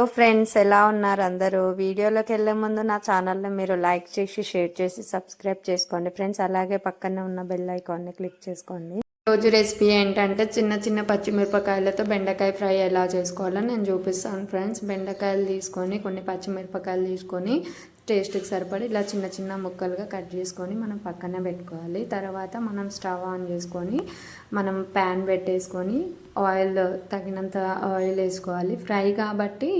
So friends ఎలా ఉన్నారు అందరూ? వీడియోలోకి వెళ్ళే ముందు నా ఛానల్ని మీరు లైక్ చేసి షేర్ చేసి సబ్స్క్రైబ్ చేసుకోండి. ఫ్రెండ్స్ అలాగే పక్కనే ఉన్న బెల్ ఐకాన్ని క్లిక్ చేసుకోండి. రోజు రెసిపీ ఏంటంటే చిన్న చిన్న పచ్చిమిరపకాయలతో బెండకాయ ఫ్రై ఎలా చేసుకోవాలో నేను చూపిస్తాను. ఫ్రెండ్స్ బెండకాయలు తీసుకొని కొన్ని పచ్చిమిరపకాయలు తీసుకొని టేస్ట్కి సరిపడి ఇలా చిన్న చిన్న ముక్కలుగా కట్ చేసుకొని మనం పక్కన పెట్టుకోవాలి. తర్వాత మనం స్టవ్ ఆన్ చేసుకొని మనం ప్యాన్ పెట్టేసుకొని ఆయిల్ తగినంత ఆయిల్ వేసుకోవాలి. ఫ్రై కాబట్టి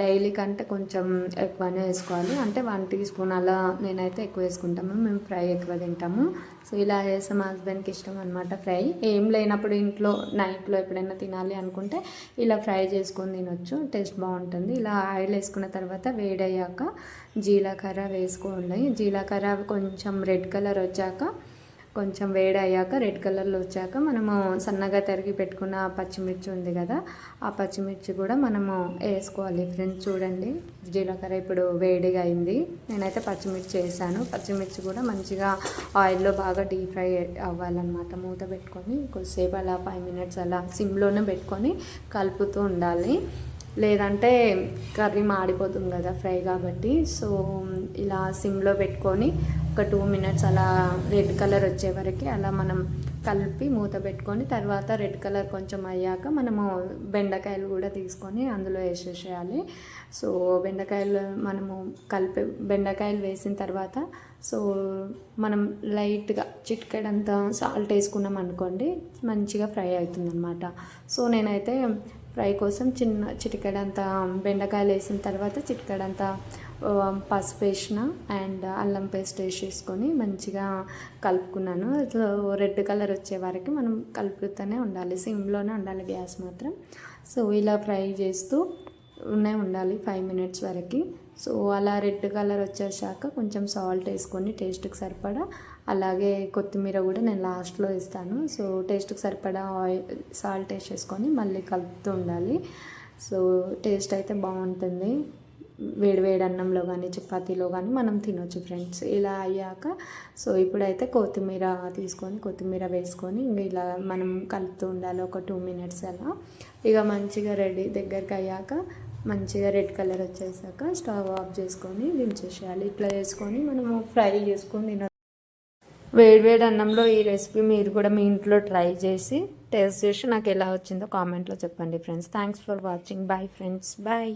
డైలీ కంటే కొంచెం ఎక్కువనే వేసుకోవాలి. అంటే వన్ టీ స్పూన్ అలా నేనైతే ఎక్కువ వేసుకుంటాము. మేము ఫ్రై ఎక్కువ తింటాము. సో ఇలా చేస్తే మా హస్బెండ్కి ఇష్టం అనమాట ఫ్రై. ఏం లేనప్పుడు ఇంట్లో నైట్లో ఎప్పుడైనా తినాలి అనుకుంటే ఇలా ఫ్రై చేసుకొని తినొచ్చు. టేస్ట్ బాగుంటుంది. ఇలా ఆయిల్ వేసుకున్న తర్వాత వేడయ్యాక జీలకర్ర వేసుకోండి. జీలకర్ర కొంచెం రెడ్ కలర్ వచ్చాక కొంచెం వేడి అయ్యాక రెడ్ కలర్లో వచ్చాక మనము సన్నగా తరిగి పెట్టుకున్న పచ్చిమిర్చి ఉంది కదా ఆ పచ్చిమిర్చి కూడా మనము వేసుకోవాలి ఫ్రెండ్స్. చూడండి జీలకర్ర ఇప్పుడు వేడిగా అయింది. నేనైతే పచ్చిమిర్చి వేసాను. పచ్చిమిర్చి కూడా మంచిగా ఆయిల్లో బాగా డీప్ ఫ్రై అవ్వాలన్నమాట. మూత పెట్టుకొని కొద్దిసేపు అలా ఫైవ్ మినిట్స్ అలా సిమ్లోనే పెట్టుకొని కలుపుతూ ఉండాలి. లేదంటే కర్రీ మాడిపోతుంది కదా ఫ్రై కాబట్టి. సో ఇలా సిమ్లో పెట్టుకొని ఒక టూ మినిట్స్ అలా రెడ్ కలర్ వచ్చే వరకు అలా మనం కలిపి మూత పెట్టుకొని తర్వాత రెడ్ కలర్ కొంచెం అయ్యాక మనము బెండకాయలు కూడా తీసుకొని అందులో వేసేసేయాలి. సో బెండకాయలు మనము కలిపి బెండకాయలు వేసిన తర్వాత సో మనం లైట్గా చిట్కడంతా సాల్ట్ వేసుకున్నాం అనుకోండి మంచిగా ఫ్రై అవుతుందన్నమాట. సో నేనైతే ఫ్రై కోసం చిన్న చిటికడంత బెండకాయలు వేసిన తర్వాత చిటికడంత పసుపు వేసిన అండ్ అల్లం పేస్ట్ వేసేసుకొని మంచిగా కలుపుకున్నాను. రెడ్ కలర్ వచ్చే వరకు మనం కలుపుతూనే ఉండాలి. సిమ్లోనే ఉండాలి గ్యాస్ మాత్రం. సో ఇలా ఫ్రై చేస్తూ ఉండాలి ఫైవ్ మినిట్స్ వరకు. సో అలా రెడ్ కలర్ వచ్చేసాక కొంచెం సాల్ట్ వేసుకొని టేస్ట్కి సరిపడా అలాగే కొత్తిమీర కూడా నేను లాస్ట్లో ఇస్తాను సో టేస్ట్కి సరిపడా ఆయిల్ సాల్ట్ వేసేసుకొని మళ్ళీ కలుపుతూ ఉండాలి. సో టేస్ట్ అయితే బాగుంటుంది. వేడివేడి అన్నంలో కానీ చపాతీలో కానీ మనం తినొచ్చు ఫ్రెండ్స్. ఇలా అయ్యాక సో ఇప్పుడైతే కొత్తిమీర తీసుకొని కొత్తిమీర వేసుకొని ఇలా మనం కలుపుతూ ఉండాలి ఒక టూ మినిట్స్ అలా. ఇక మంచిగా రెడీ దగ్గరికి అయ్యాక మంచిగా రెడ్ కలర్ వచ్చేసాక స్టవ్ ఆఫ్ చేసుకొని దించేసేయాలి. ఇట్లా చేసుకొని మనము ఫ్రై చేసుకొని తిన వేడివేడి అన్నంలో ఈ రెసిపీ మీరు కూడా మీ ఇంట్లో ట్రై చేసి టేస్ట్ చేసి నాకు ఎలా వచ్చిందో కామెంట్లో చెప్పండి friends. Thanks for watching bye friends bye